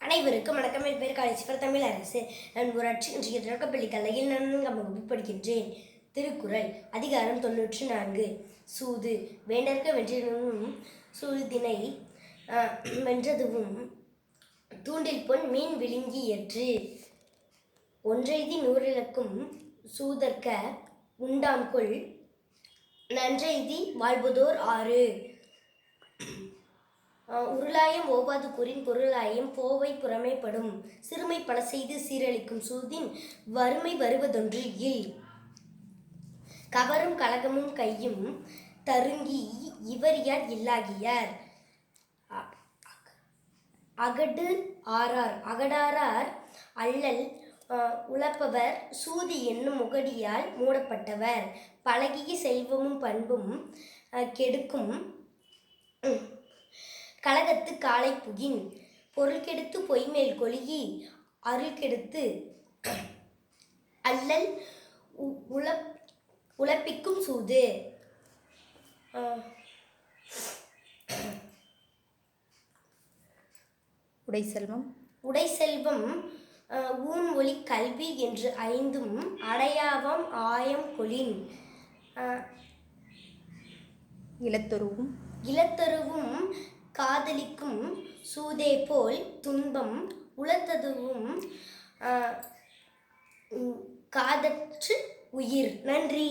அனைவருக்கும் வணக்கம். என் பேர் காலேஜ் தமிழ் அரசு. நான் ஊராட்சி இன்றைய தொடக்கப்பள்ளி கலையில் நான்காம் வகுப்பு படிக்கின்றேன். திருக்குறள் அதிகாரம் தொன்னூற்றி நான்கு. சூது வேண்டற்க வென்றினும் சூது ஆஹ், வென்றதுவும் தூண்டில் பொன் மீன் விழுங்கி ஏற்று ஒன்றைதி நூறிலக்கும் சூதற்க உண்டாம் கொள் நன்றெய்தி வாழ்வதோர் ஆறு. உருளாயம் ஓவாது கூறின் பொருளாயம் போவை புறமைப்படும். சிறுமை பல செய்து சீரழிக்கும் சூதின் வறுமை வருவதொன்று இல். கவரும் கலகமும் கையும் தருங்கி இவர் யார் இல்லாகியார்? அகடு ஆரார் அகடாரார் அல்லல் உழப்பவர் சூதி என்னும் முகடியால் மூடப்பட்டவர். பழகிய செல்வமும் பண்பும் கெடுக்கும் உம், கலகத்து காலை புகின். பொருள் கெடுத்து பொய்மேல் கொழுகி. அருள் கெடுத்து அல்லல் உழப் உழப்பிக்கும் சூது. உடை செல்வம். உடை செல்வம் ஊன் ஒளி கல்வி என்று ஐந்தும் அடையாவம் ஆயம் ஆஹ், இலத்தொருவும் இலத்தருவும் காதலிக்கும் சூதே போல் துன்பம் உளத்ததுவும் காதற்று உயிர். நன்றி.